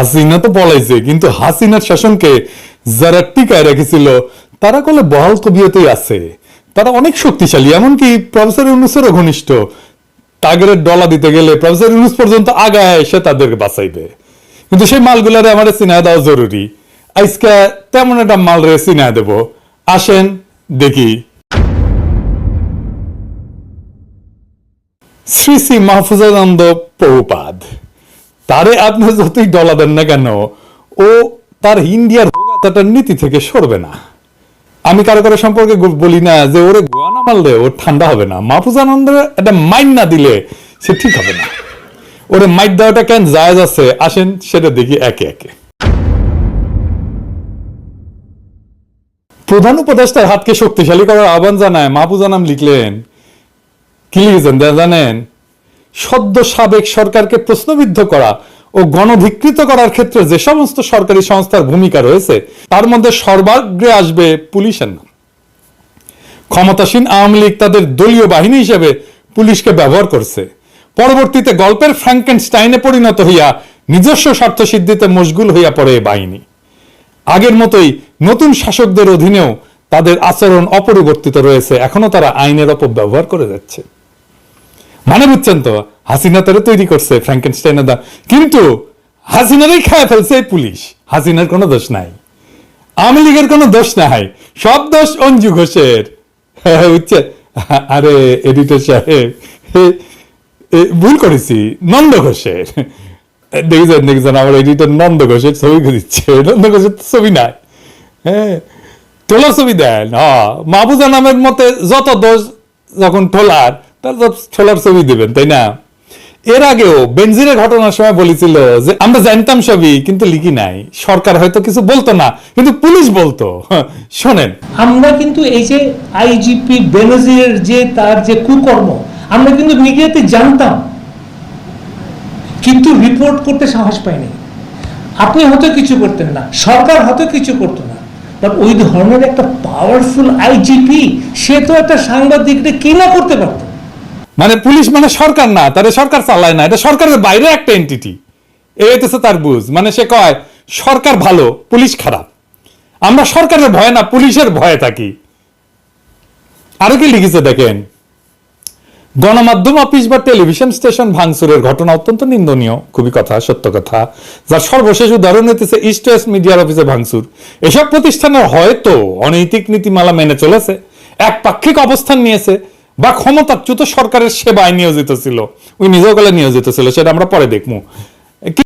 হাসিনা তো পলাইছে কিন্তু হাসিনার শাসনকে যারা টিকায় রেখেছিল, তারা কলে বহাল তবিয়তেই আছে। তারা অনেক শক্তিশালী, এমনকি প্রফেসর ইউনুসেরও ঘনিষ্ঠ। তাগের ডলা দিতে গেলে প্রফেসর ইউনুস পর্যন্ত আগায় এসে তাদেরকে বাঁচাইবে। কিন্তু সেই মালগুলারে আমার চিনায় দেওয়া জরুরি। আজকে তেমন একটা মাল রে চিনায় দেব। আসেন, দেখি। শ্রী শ্রী মাহফুজানন্দ প্রভুপাদ। তারে আপনি যতই ডলা দেন না কেন, ও তার ইন্ডিয়ার তার নীতি থেকে সরবে না। আমি কারও কারও সম্পর্কে বলি না যে ওরে গোয়া না মারলে ওর ঠান্ডা হবে না। মাহফুজানন্দের একটা মাইন্ড না দিলে সে ঠিক হবে না। ওরে মাইট দেওয়াটা কেন জায়জ আছে? আসেন, সেটা দেখি একে একে। প্রধান উপদেষ্টার হাতকে শক্তিশালী করার আহ্বান জানায় মাহফুজানাম লিখলেন। কি লিখেছেন জানেন? সদ্য সাবেক সরকারকে প্রশ্নবিদ্ধ করা ও গণধিকৃত করার ক্ষেত্রে যে সমস্ত সরকারি সংস্থার ভূমিকা রয়েছে, তার মধ্যে সর্বাগ্রে আসবে পুলিশের নাম। ক্ষমতাসীন আওয়ামী লীগ তাদের দলীয় বাহিনী হিসেবে পুলিশকে ব্যবহার করছে। পরবর্তীতে গল্পের ফ্র্যাঙ্কেনস্টাইনে পরিণত হইয়া নিজস্ব স্বার্থ সিদ্ধিতে মশগুল হইয়া পড়ে এই বাহিনী। আগের মতোই নতুন শাসকদের অধীনেও তাদের আচরণ অপরিবর্তিত রয়েছে। এখনও তারা আইনের অপব্যবহার করে যাচ্ছে। মানে বুঝছেন তো হাসিনা তারা তৈরি করছে ফ্র্যাঙ্কেনস্টাইনের দা। কিন্তু হাসিনারই খায় ফেলছে পুলিশ। হাসিনার কোনো দোষ নাই। আওয়ামী লীগের কোনো দোষ নাই। সব দোষ অঞ্জু ঘোষের। আরে, এডিটর সাহেব ভুল করেছি, নন্দ ঘোষের। দেখেছেন দেখেছেন, আমার এডিটর নন্দ ঘোষের ছবি দিচ্ছে। নন্দ ঘোষের ছবি নাই। হ্যাঁ তোলার ছবি দেন। হ্যাঁ মাহবুজা নামের মতে যত দোষ যখন টোলার তার তো ছোলার ছবি দিবেন, তাই না? এর আগেও বেনজিরের ঘটনার সময় বলেছিল যে, আমরা জানতাম সবই, কিন্তু লিখি নাই। সরকার হয়তো কিছু বলতো না, কিন্তু পুলিশ বলতো। শোনেন। আমরা কিন্তু এই যে আইজিপি বেনজিরের যে তার যে কুকর্ম, আমরা কিন্তু মিডিয়াতে জানতাম, কিন্তু রিপোর্ট করতে সাহস পাইনি। আপনি হয়তো কিছু করতেন না, সরকার হয়তো কিছু করতো না বাট ওই ধরনের একটা পাওয়ারফুল আইজিপি, সে তো একটা সাংবাদিককে কি না করতে পারতো। মানে পুলিশ মানে সরকার না তারা সরকার চালায় না। এটা সরকারের বাইরে একটা এন্টিটি এই হইতেছে তার বুঝ। মানে সে কয়, সরকার ভালো, পুলিশ খারাপ। আমরা সরকারের ভয় না, পুলিশের ভয়ে থাকি। আরও কি লিখেছে দেখেন? গণমাধ্যম, অফিস বা টেলিভিশন স্টেশন ভাঙচুরের ঘটনা অত্যন্ত নিন্দনীয়। খুবই কথা, সত্য কথা। যার সর্বশেষ উদাহরণ হইতেছে ইস্ট ওয়েস্ট মিডিয়ার অফিসে ভাঙচুর। এসব প্রতিষ্ঠানের হয়তো অনৈতিক নীতিমালা মেনে চলেছে, একপাক্ষিক অবস্থান নিয়েছে বা ক্ষমতাচ্যুত সরকারের সেবায় নিয়োজিত ছিল। ওই নিজেও গেলে নিয়োজিত ছিল, সেটা আমরা পরে দেখব।